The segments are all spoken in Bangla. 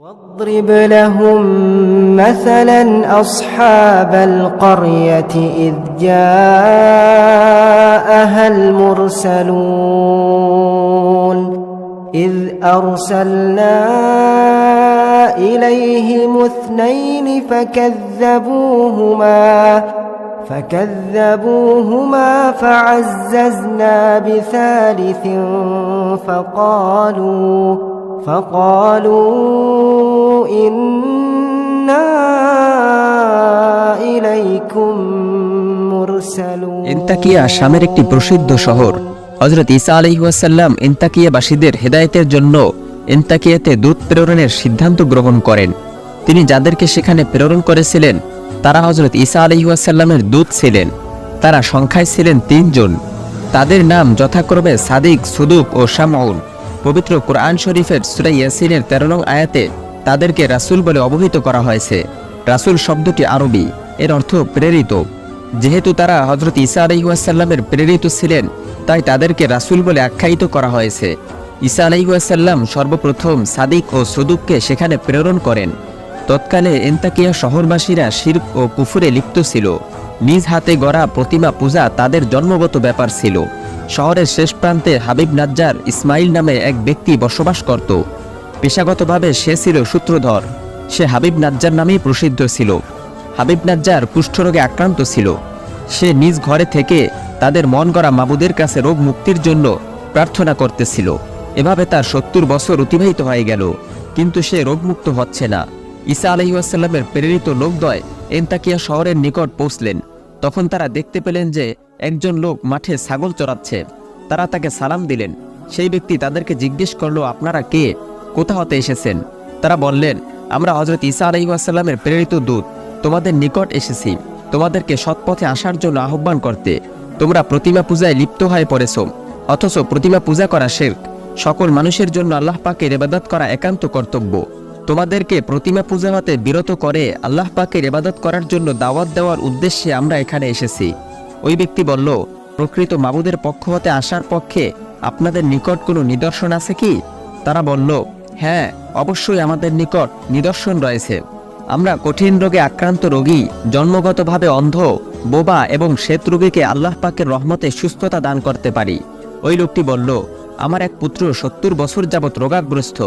واضرب لهم مثلا أصحاب القرية إذ جاءها المرسلون إذ أرسلنا إليهم اثنين فكذبوهما فكذبوهما فعززنا بثالث فقالوا فقالوا إنا إليكم مرسلون ইন্তাকিয়া শামের একটি প্রসিদ্ধ শহর হজরত ঈসা আলহিউসাল্লাম ইন্তাকিয়াবাসীদের হেদায়েতের জন্য ইন্তাকিয়াতে দূত প্রেরণের সিদ্ধান্ত গ্রহণ করেন তিনি যাদেরকে সেখানে প্রেরণ করেছিলেন তারা হজরত ঈসা আলহিউসাল্লামের দূত ছিলেন তারা সংখ্যায় ছিলেন তিনজন তাদের নাম যথাক্রমে সাদিক সুদুক ও শামাউন পবিত্র কোরআন শরীফের সুরাই ইয়াসিনের তেরো নং আয়াতে তাদেরকে রাসূল বলে অবহিত করা হয়েছে। রাসূল শব্দটি আরবি, এর অর্থ প্রেরিত। যেহেতু তারা হজরত ঈসা আলাইসাল্লামের প্রেরিত ছিলেন, তাই তাদেরকে রাসূল বলে আখ্যায়িত করা হয়েছে। ঈসা আলাইসাল্লাম সর্বপ্রথম সাদিক ও সদুককে সেখানে প্রেরণ করেন। তৎকালে এন্তাকিয়া শহরবাসীরা শির্ক ও কুফুরে লিপ্ত ছিল। নিজ হাতে গড়া প্রতিমা পূজা তাদের জন্মগত ব্যাপার ছিল। শহরের শেষ প্রান্তে হাবিব নাজ্জার ইসমাইল নামে এক ব্যক্তি বসবাস করত। পেশাগতভাবে সে ছিল সূত্রধর। সে হাবিব নাজ্জার নামেই প্রসিদ্ধ ছিল। হাবিব নাজ্জার কুষ্ঠরোগে আক্রান্ত ছিল। সে নিজ ঘরে থেকে তাদের মন গড়া মাবুদের কাছে রোগ মুক্তির জন্য প্রার্থনা করতেছিল। এভাবে তার সত্তর বছর অতিবাহিত হয়ে গেল। কিন্তু সে রোগমুক্ত হচ্ছে না। ঈসা আলহিউসাল্লামের প্রেরিত লোকদয় এন্তাকিয়া শহরের নিকট পৌঁছলেন। তখন তারা দেখতে পেলেন যে একজন লোক মাঠে ছাগল চড়াচ্ছে। তারা তাকে সালাম দিলেন। সেই ব্যক্তি তাদেরকে জিজ্ঞেস করল, আপনারা কে? কোথা হতে এসেছেন? তারা বললেন, আমরা হজরত ঈসা আলহিউসাল্লামের প্রেরিত দূত। তোমাদের নিকট এসেছি। তোমাদেরকে সৎপথে আসার জন্য আহ্বান করতে। তোমরা প্রতিমা পূজায় লিপ্ত হয়ে পড়েছ। অথচ প্রতিমা পূজা করা শেখ সকল মানুষের জন্য আল্লাহ পাকের ইবাদত করা একান্ত কর্তব্য। তোমাদেরকে প্রতিমা পূজা হতে বিরত করে আল্লাহ পাকের ইবাদত করার জন্য দাওয়াত দেওয়ার উদ্দেশ্যে আমরা এখানে এসেছি। ওই ব্যক্তি বলল, প্রকৃত মাবুদের পক্ষ হতে আসার পক্ষে আপনাদের নিকট কোনো নিদর্শন আছে কি? তারা বলল হ্যাঁ অবশ্যই আমাদের নিকট নিদর্শন রয়েছে। আমরা কঠিন রোগে আক্রান্ত রোগী, জন্মগতভাবে অন্ধ, বোবা এবং শ্বেত রোগীকে আল্লাহ পাকের রহমতে সুস্থতা দান করতে পারি। ওই লোকটি বলল, আমার এক পুত্র সত্তর বছর যাবৎ রোগাগ্রস্ত।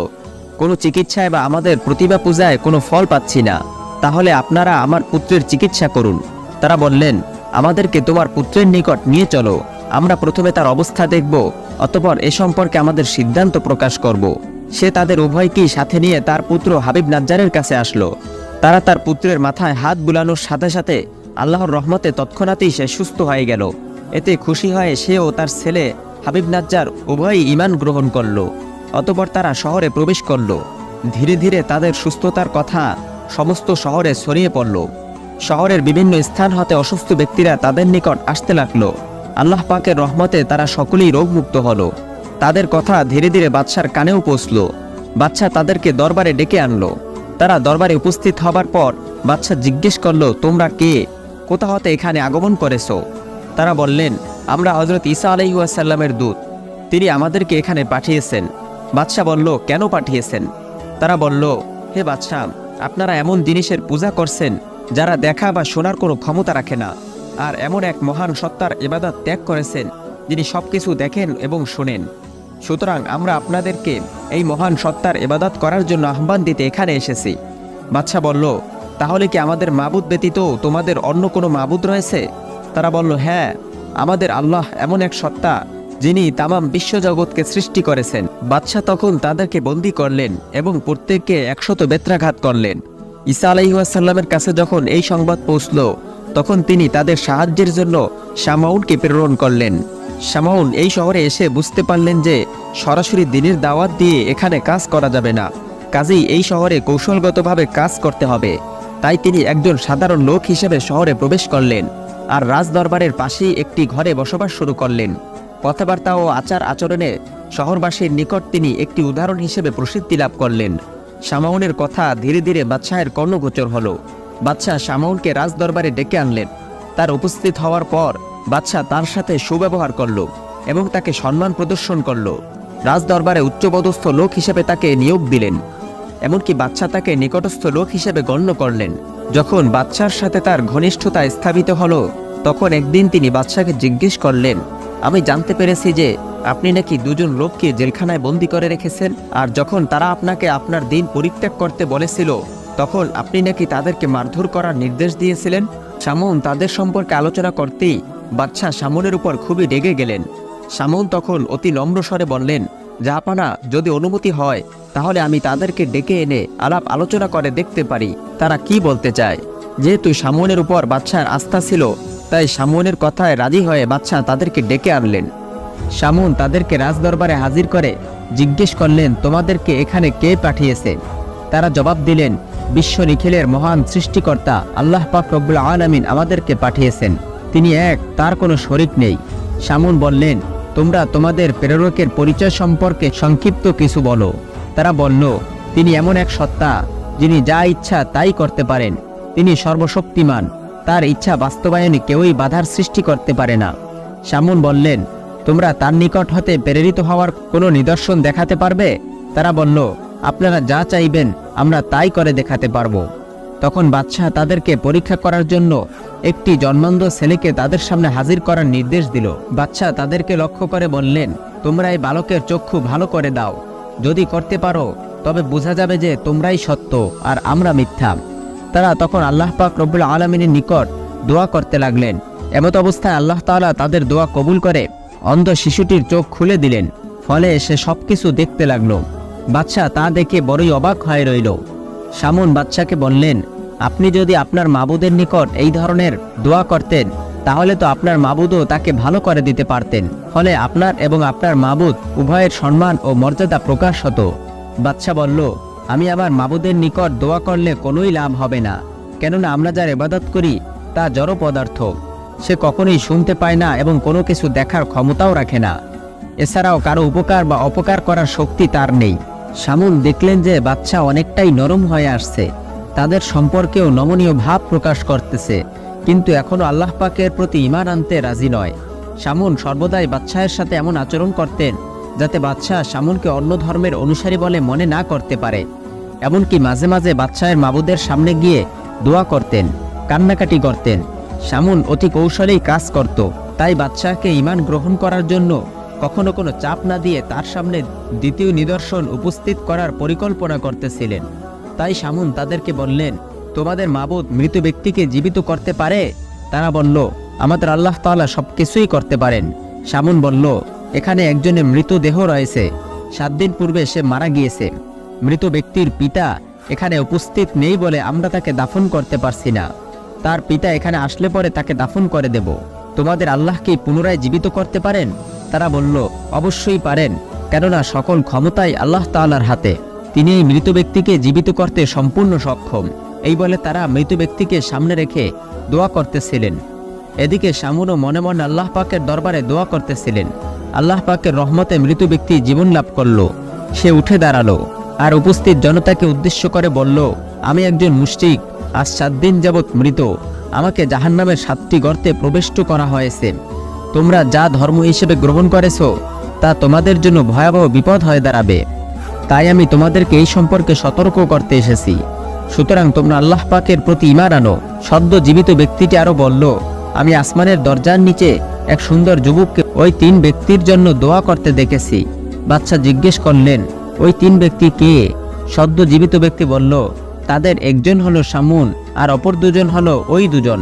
কোনো চিকিৎসায় বা আমাদের প্রতিভা পূজায় কোনো ফল পাচ্ছি না। তাহলে আপনারা আমার পুত্রের চিকিৎসা করুন। তারা বললেন, আমাদেরকে তোমার পুত্রের নিকট নিয়ে চলো। আমরা প্রথমে তার অবস্থা দেখব, অতপর এ সম্পর্কে আমাদের সিদ্ধান্ত প্রকাশ করব। সে তাদের উভয়কেই সাথে নিয়ে তার পুত্র হাবিব নাজ্জারের কাছে আসলো। তারা তার পুত্রের মাথায় হাত বুলানোর সাথে সাথে আল্লাহর রহমতে তৎক্ষণাতেই সে সুস্থ হয়ে গেল। এতে খুশি হয়ে সে ও তার ছেলে হাবিব নাজ্জার উভয়ই ইমান গ্রহণ করল। অতপর তারা শহরে প্রবেশ করল। ধীরে ধীরে তাদের সুস্থতার কথা সমস্ত শহরে ছড়িয়ে পড়ল। শহরের বিভিন্ন স্থান হতে অসুস্থ ব্যক্তিরা তাদের নিকট আসতে লাগল। আল্লাহ পাকের রহমতে তারা সকলেই রোগমুক্ত হল। তাদের কথা ধীরে ধীরে বাদশার কানেও পৌঁছল। বাচ্চা তাদেরকে দরবারে ডেকে আনলো। তারা দরবারে উপস্থিত হবার পর বাচ্চা জিজ্ঞেস করল, তোমরা কে? কোথা হতে এখানে আগমন করেছ? তারা বললেন, আমরা হজরত ঈসা আলহিউসাল্লামের দূত। তিনি আমাদেরকে এখানে পাঠিয়েছেন। বাদশাহ বলল, কেন পাঠিয়েছেন? তারা বলল, হে বাদশাহ আপনারা এমন জিনিসের পূজা করছেন, যারা দেখা বা শোনার কোনো ক্ষমতা রাখে না। আর এমন এক মহান সত্তার এবাদত ত্যাগ করেছেন, যিনি সব কিছু দেখেন এবং শোনেন। সুতরাং আমরা আপনাদেরকে এই মহান সত্তার এবাদত করার জন্য আহ্বান দিতে এখানে এসেছি। বাদশাহ বলল, তাহলে কি আমাদের মাবুদ ব্যতীত তোমাদের অন্য কোনো মাবুদ রয়েছে? তারা বলল হ্যাঁ আমাদের আল্লাহ এমন এক সত্তা, যিনি তামাম বিশ্বজগৎকে সৃষ্টি করেছেন। বাদশাহ তখন তাদেরকে বন্দি করলেন এবং প্রত্যেককে একশত বেত্রাঘাত করলেন। ঈসা আলাইসাল্লামের কাছে যখন এই সংবাদ পৌঁছল, তখন তিনি তাদের সাহায্যের জন্য শামাউনকে প্রেরণ করলেন। শামাউন এই শহরে এসে বুঝতে পারলেন যে সরাসরি দিনের দাওয়াত দিয়ে এখানে কাজ করা যাবে না। কাজেই এই শহরে কৌশলগতভাবে কাজ করতে হবে। তাই তিনি একজন সাধারণ লোক হিসেবে শহরে প্রবেশ করলেন আর রাজদরবারের পাশেই একটি ঘরে বসবাস শুরু করলেন। কথাবার্তা ও আচার আচরণে শহরবাসীর নিকট তিনি একটি উদাহরণ হিসেবে প্রসিদ্ধি লাভ করলেন। শামাউনের কথা ধীরে ধীরে বাদশাহের কর্ণগোচর হল। বাদশাহ শামাউনকে রাজদরবারে ডেকে আনলেন। তার উপস্থিত হওয়ার পর বাদশাহ তার সাথে সুব্যবহার করল এবং তাকে সম্মান প্রদর্শন করল। রাজদরবারে উচ্চপদস্থ লোক হিসেবে তাকে নিয়োগ দিলেন। এমনকি বাচ্চা তাকে নিকটস্থ লোক হিসেবে গণ্য করলেন। যখন বাচ্চার সাথে তার ঘনিষ্ঠতা স্থাপিত হলো, তখন একদিন তিনি বাচ্চাকে জিজ্ঞেস করলেন, আমি জানতে পেরেছি যে আপনি নাকি দুজন লোককে জেলখানায় বন্দি করে রেখেছেন? আর যখন তারা আপনাকে আপনার দিন পরিত্যাগ করতে বলেছিল, তখন আপনি নাকি তাদেরকে মারধর করার নির্দেশ দিয়েছিলেন? সামুন তাদের সম্পর্কে আলোচনা করতেই বাচ্চা সামনের উপর খুবই রেগে গেলেন। সামুন তখন অতি নম্র স্বরে বললেন জাহাপানা যদি অনুমতি হয়, তাহলে আমি তাদেরকে ডেকে এনে আলাপ আলোচনা করে দেখতে পারি। তারা কি বলতে চায়? যেহেতু সামনের উপর বাচ্চার আস্থা ছিল, তাই সামনের কথায় রাজি হয়ে বাচ্চা তাদেরকে ডেকে আনলেন। সামুন তাদেরকে রাজদরবারে হাজির করে জিজ্ঞেস করলেন, তোমাদেরকে এখানে কে পাঠিয়েছে? তারা জবাব দিলেন, বিশ্ব নিখিলের মহান সৃষ্টিকর্তা আল্লাহ পাক রব্বুল আলামিন আমাদেরকে পাঠিয়েছেন। তিনি এক, তার কোনো শরিক নেই। সামুন বললেন, তোমরা তোমাদের প্রেরকের পরিচয় সম্পর্কে সংক্ষিপ্ত কিছু বলো। তারা বলল, তিনি এমন এক সত্তা, যিনি যা ইচ্ছা তাই করতে পারেন। তিনি সর্বশক্তিমান, তার ইচ্ছা বাস্তবায়নে কেউই বাধার সৃষ্টি করতে পারে না। সামুন বললেন তোমরা তার নিকট হতে প্রেরিত হওয়ার কোনো নিদর্শন দেখাতে পারবে? তারা বলল, আপনারা যা চাইবেন, আমরা তাই করে দেখাতে পারব। তখন বাদশাহ তাদেরকে পরীক্ষা করার জন্য একটি জন্মান্ধ ছেলেকে তাদের সামনে হাজির করার নির্দেশ দিল। বাদশাহ তাদেরকে লক্ষ্য করে বললেন, তোমরা এই বালকের চক্ষু ভালো করে দাও। যদি করতে পারো, তবে বোঝা যাবে যে তোমরাই সত্য আর আমরা মিথ্যা। তারা তখন আল্লাহ পাক রব্বুল আলমিনের নিকট দোয়া করতে লাগলেন। এমত অবস্থায় আল্লাহ তাআলা তাদের দোয়া কবুল করে। অন্ধ শিশুটির চোখ খুলে দিলেন। ফলে সে সবকিছু দেখতে লাগল। বাচ্চা তা দেখে বড়ই অবাক হয়ে রইল। সামুন বাদশাকে বললেন, আপনি যদি আপনার মাবুদের নিকট এই ধরনের দোয়া করতেন, তাহলে তো আপনার মাবুদও তাকে ভালো করে দিতে পারতেন। ফলে আপনার এবং আপনার মাবুদ উভয়ের সম্মান ও মর্যাদা প্রকাশ হতো। বাচ্চা বলল, আমি আমার মাবুদের নিকট দোয়া করলে কোনোই লাভ হবে না। কেননা আমরা যার এবাদত করি, তা জড় পদার্থ। সে কখনোই শুনতে পায় না এবং কোনো কিছু দেখার ক্ষমতাও রাখে না। এছাড়াও কারও উপকার বা অপকার করার শক্তি তার নেই। সামুন দেখলেন যে বাচ্চা অনেকটাই নরম হয়ে আসছে। তাদের সম্পর্কেও নমনীয় ভাব প্রকাশ করতেছে। কিন্তু এখনও আল্লাহ পাকের প্রতি ইমান আনতে রাজি নয়। শামুন সর্বদাই বাচ্চায়ের সাথে এমন আচরণ করতেন, যাতে বাচ্চা শামুনকে অন্য ধর্মের অনুসারী বলে মনে না করতে পারে। এমনকি মাঝে মাঝে বাচ্চায়ের মাবুদের সামনে গিয়ে দোয়া করতেন, কান্নাকাটি করতেন। সামুন অতি কৌশলেই কাজ করত। তাই বাচ্চাকে ইমান গ্রহণ করার জন্য কখনো কোনো চাপ না দিয়ে তার সামনে দ্বিতীয় নিদর্শন উপস্থিত করার পরিকল্পনা করতেছিলেন। তাই সামুন তাদেরকে বললেন, তোমাদের মাবুদ মৃত ব্যক্তিকে জীবিত করতে পারে? তারা বলল, আমাদের আল্লাহ তাআলা সব কিছুই করতে পারেন। সামুন বলল, এখানে একজনের মৃতদেহ রয়েছে। সাত দিন পূর্বে সে মারা গিয়েছে। মৃত ব্যক্তির পিতা এখানে উপস্থিত নেই বলে আমরা তাকে দাফন করতে পারছি না। তার পিতা এখানে আসলে পরে তাকে দাফন করে দেব। তোমাদের আল্লাহ কি পুনরায় জীবিত করতে পারেন? তারা বলল, অবশ্যই পারেন, কেননা সকল ক্ষমতাই আল্লাহ তাআলার হাতে। তিনি এই মৃত ব্যক্তিকে জীবিত করতে সম্পূর্ণ সক্ষম। এই বলে তারা মৃত ব্যক্তিকে সামনে রেখে দোয়া করতেছিলেন। এদিকে শামুনও মনে মনে আল্লাহ পাকের দরবারে দোয়া করতেছিলেন। আল্লাহ পাকের রহমতে মৃত ব্যক্তি জীবন লাভ করল। সে উঠে দাঁড়াল আর উপস্থিত জনতাকে উদ্দেশ্য করে বলল, আমি একজন মুশরিক আজ সাত দিন যাবৎ মৃত। আমাকে জাহান্নামের সাতটি গর্তে প্রবিষ্ট করা হয়েছে। তোমরা যা ধর্ম হিসেবে গ্রহণ করেছ, তা তোমাদের জন্য ভয়াবহ বিপদ হয়ে দাঁড়াবে। তাই আমি তোমাদেরকে এই সম্পর্কে সতর্ক করতে এসেছি। সুতরাং তোমরা আল্লাহ পাকের প্রতি ইমান আনো। সদ্য জীবিত ব্যক্তিটি আরও বলল, আমি আসমানের দরজার নিচে এক সুন্দর যুবককে ওই তিন ব্যক্তির জন্য দোয়া করতে দেখেছি। বাচ্চা জিজ্ঞেস করলেন, ওই তিন ব্যক্তি কে? সদ্য জীবিত ব্যক্তি বলল তাদের একজন হলো শামুন আর অপর দুজন হলো ওই দুজন।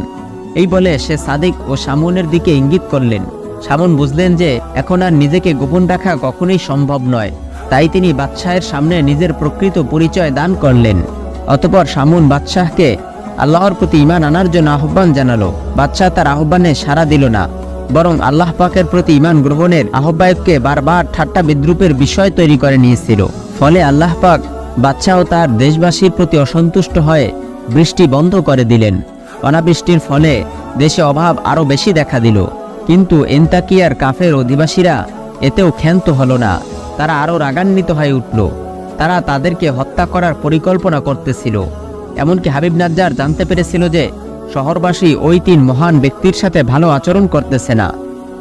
এই বলে সে সাদিক ও শামুনের দিকে ইঙ্গিত করলেন। শামুন বুঝলেন যে এখন আর নিজেকে গোপন রাখা কখনোই সম্ভব নয়। তাই তিনি বাদশাহের সামনে নিজের প্রকৃত পরিচয় দান করলেন। অতপর শামুন বাদশাহকে আল্লাহর প্রতি ইমান আনার জন্য আহ্বান জানালো। বাদশাহ তার আহ্বানে সাড়া দিল না, বরং আল্লাহ পাকের প্রতি ইমান গ্রহণের আহ্বায়ককে বারবার ঠাট্টা বিদ্রুপের বিষয় তৈরি করে নিয়েছিল। ফলে আল্লাহ পাক বাদশাহ তার দেশবাসীর প্রতি অসন্তুষ্ট হয়ে বৃষ্টি বন্ধ করে দিলেন। অনাবৃষ্টির ফলে দেশে অভাব আরও বেশি দেখা দিল। কিন্তু এন্তাকিয়ার কাফের অধিবাসীরা এতেও ক্ষান্ত হলো না। তারা আরও রাগান্বিত হয়ে উঠল। তারা তাদেরকে হত্যা করার পরিকল্পনা করতেছিল। এমনকি হাবিব নাজ্জার জানতে পেরেছিল যে শহরবাসী ওই তিন মহান ব্যক্তির সাথে ভালো আচরণ করতেছে না।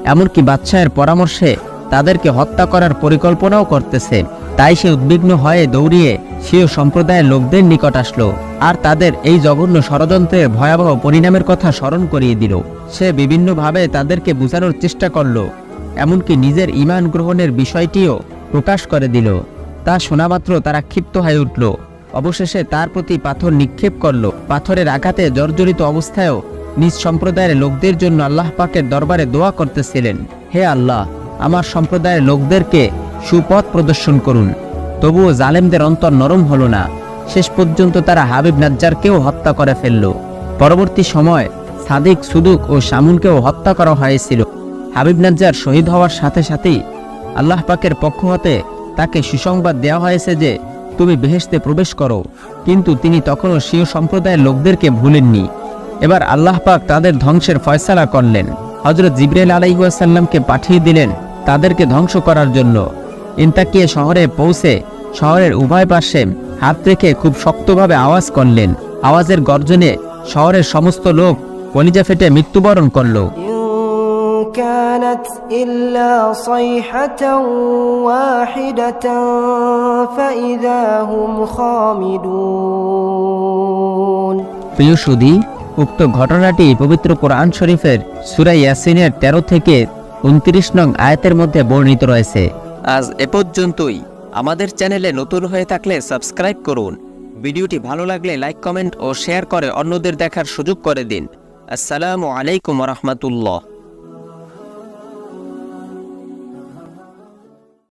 এমনকি বাদশাহের পরামর্শে তাদেরকে হত্যা করার পরিকল্পনাও করতেছে। তাই সে উদ্বিগ্ন হয়ে দৌড়িয়ে সেও সম্প্রদায়ের লোকদের নিকট আসলো আর তাদের এই জঘন্য ষড়যন্ত্রের ভয়াবহ পরিণামের কথা স্মরণ করিয়ে দিল। সে বিভিন্নভাবে তাদেরকে বোঝানোর চেষ্টা করল, এমনকি নিজের ইমান গ্রহণের বিষয়টিও প্রকাশ করে দিল। তা শোনামাত্র তারা ক্ষিপ্ত হয়ে উঠল। অবশেষে তার প্রতি পাথর নিক্ষেপ করল। পাথরের আঘাতে জর্জরিত অবস্থায়ও নিজ সম্প্রদায়ের লোকদের জন্য আল্লাহ পাকের দরবারে দোয়া করতেছিলেন, হে আল্লাহ, আমার সম্প্রদায়ের লোকদেরকে সুপথ প্রদর্শন করুন। তবুও জালেমদের অন্তর নরম হলো না। শেষ পর্যন্ত তারা হাবিব নাজ্জারকেও হত্যা করে ফেলল। পরবর্তী সময় সাদিক, সুদুক ও শামুনকেও হত্যা করা হয়েছিল। হাবিব নাজ্জার শহীদ হওয়ার সাথে সাথেই আল্লাহ পাকের পক্ষ হতে তাকে সুসংবাদ দেওয়া হয়েছে যে, তুমি বেহেশতে প্রবেশ করো। কিন্তু তিনি তখনও স্বীয় সম্প্রদায়ের লোকদেরকে ভুলেননি। এবার আল্লাহ পাক তাদের ধ্বংসের ফয়সালা করলেন। হজরত জিব্রাইল আলাইসাল্লামকে পাঠিয়ে দিলেন তাদেরকে ধ্বংস করার জন্য। ইন্তাকিয়ে শহরে পৌঁছে শহরের উভয় পাশে হাত রেখে খুব শক্তভাবে আওয়াজ করলেন আওয়াজের গর্জনে শহরের সমস্ত লোক কলিজা ফেটে মৃত্যুবরণ করলো إن كانت إلا صيحة واحدة فإذا هم خامدون প্রিয় সুধী উক্ত ঘটনাটি পবিত্র কোরআন শরীফের সুরা ইয়াসিনের তেরো থেকে উনত্রিশ নং আয়াতের মধ্যে বর্ণিত রয়েছে আজ এ পর্যন্তই। আমাদের চ্যানেলে নতুন হয়ে থাকলে সাবস্ক্রাইব করুন। ভিডিওটি ভালো লাগলে লাইক, কমেন্ট ও শেয়ার করে অন্যদের দেখার সুযোগ করে দিন। আসসালামু আলাইকুম রহমতুল্লাহ।